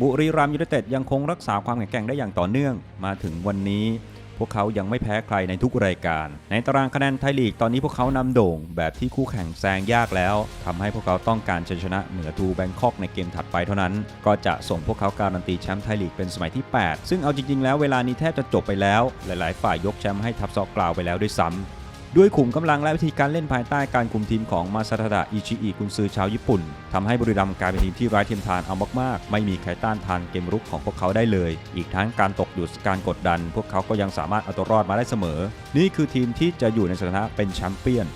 บุรีรัมย์ยูไนเต็ดยังคงรักษาความแข็งแกร่งได้อย่างต่อเนื่องมาถึงวันนี้ พวกเขายังไม่แพ้ใครในทุกรายการ ในตารางคะแนนไทยลีกตอนนี้พวกเขานำโด่งแบบที่คู่แข่งแซงยากแล้วทำให้พวกเขาต้องการชัยชนะเหนือทูแบงคอกในเกมถัดไปเท่านั้น ก็จะส่งพวกเขาการันตีแชมป์ไทยลีกเป็นสมัยที่ 8 ซึ่งเอาจริงๆแล้วเวลานี้แทบจะจบไปแล้ว หลายๆ ฝ่ายยกแชมป์ให้ทัพซอกกล่าวไปแล้วด้วยซ้ำ ด้วยขุมกำลังและวิธีการเล่นภายใต้การคุมทีมของมาซาทาดะอิชิอิกุนซือชาวญี่ปุ่นทำให้บุรีรัมย์กลายเป็นทีมที่ไร้เทียมทานเอามากๆ ไม่มีใครต้านทานเกมรุกของพวกเขาได้เลย อีกทั้งการตกอยู่การกดดัน พวกเขาก็ยังสามารถเอาตัวรอดมาได้เสมอ นี่คือทีมที่จะอยู่ในสถานะเป็นแชมเปี้ยน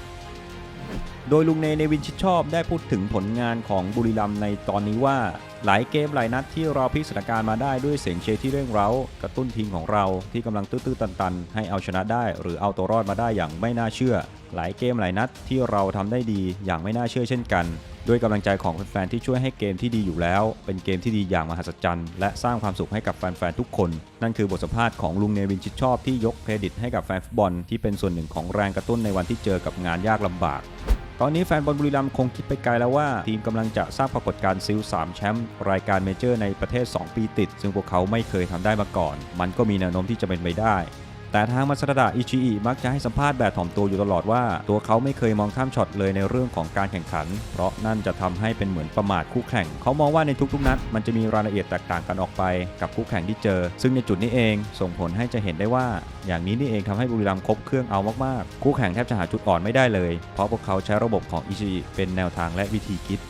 โดยลุงเนในวินชิดชอบได้พูดถึงผลงานของบุรีรัมย์ในตอนนี้ว่า หลายเกมหลายนัดที่เราพิสถานการณ์มาได้ด้วยเสียงเชียร์ที่เร่งเร้ากระตุ้นทีมของเราที่กำลังตื้อๆตันๆ ให้เอาชนะได้ หรือเอาตัวรอดมาได้อย่างไม่น่าเชื่อ หลายเกมหลายนัดที่เราทำได้ดีอย่างไม่น่าเชื่อเช่นกัน ด้วยกำลังใจของแฟนๆที่ช่วยให้เกมที่ดีอยู่แล้ว เป็นเกมที่ดีอย่างมหัศจรรย์และสร้างความสุขให้กับแฟนๆทุกคน นั่นคือบทสัมภาษณ์ของลุงเนวินชิดชอบที่ยกเครดิตให้กับแฟนฟุตบอลที่เป็นส่วนหนึ่งของแรงกระตุ้นในวันที่เจอกับงานยากลำบาก ตอนนี้แฟนบอลบุรีรัมย์คงคิดไปไกลแล้วว่าทีมกำลังจะสร้างปรากฏการณ์ซิล3แชมป์รายการเมเจอร์ในประเทศ 2 ปีติด ซึ่งพวกเขาไม่เคยทำได้มาก่อน มันก็มีแนวโน้มที่จะเป็นไปได้ แต่ทางมาซาดะอิชิอิมักจะให้สัมภาษณ์แบบถ่อมตัวอยู่ตลอดว่า ตัวเขาไม่เคยมองข้ามช็อตเลยในเรื่องของการแข่งขัน เพราะนั่นจะทำให้เป็นเหมือนประมาทคู่แข่ง เขามองว่าในทุกๆนัดมันจะมีรายละเอียดแตกต่างกันออกไปกับคู่แข่งที่เจอ ซึ่งในจุดนี้เองส่งผลให้จะเห็นได้ว่า อย่างนี้นี่เองทำให้บุรีรัมย์ครบเครื่องเอามากๆ คู่แข่งแทบจะหาจุดอ่อนไม่ได้เลย เพราะพวกเขาใช้ระบบของอิชิอิเป็นแนวทางและวิธีคิด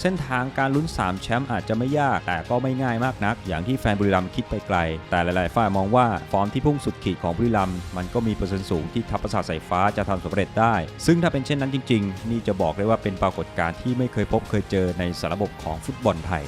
เส้นทางการลุ้น 3 แชมป์อาจจะไม่ยาก แต่ก็ไม่ง่ายมากนัก อย่างที่แฟนบุรีรัมย์คิดไปไกล แต่หลาย ๆ ฝ่ายมองว่าฟอร์มที่พุ่งสุดขีดของบุรีรัมย์มันก็มีเปอร์เซ็นต์สูงที่ทัพประสาทสายฟ้าจะทำสำเร็จได้ ซึ่งถ้าเป็นเช่นนั้นจริง ๆ นี่จะบอกได้ว่าเป็นปรากฏการณ์ที่ไม่เคยพบเคยเจอในสารบบของฟุตบอลไทย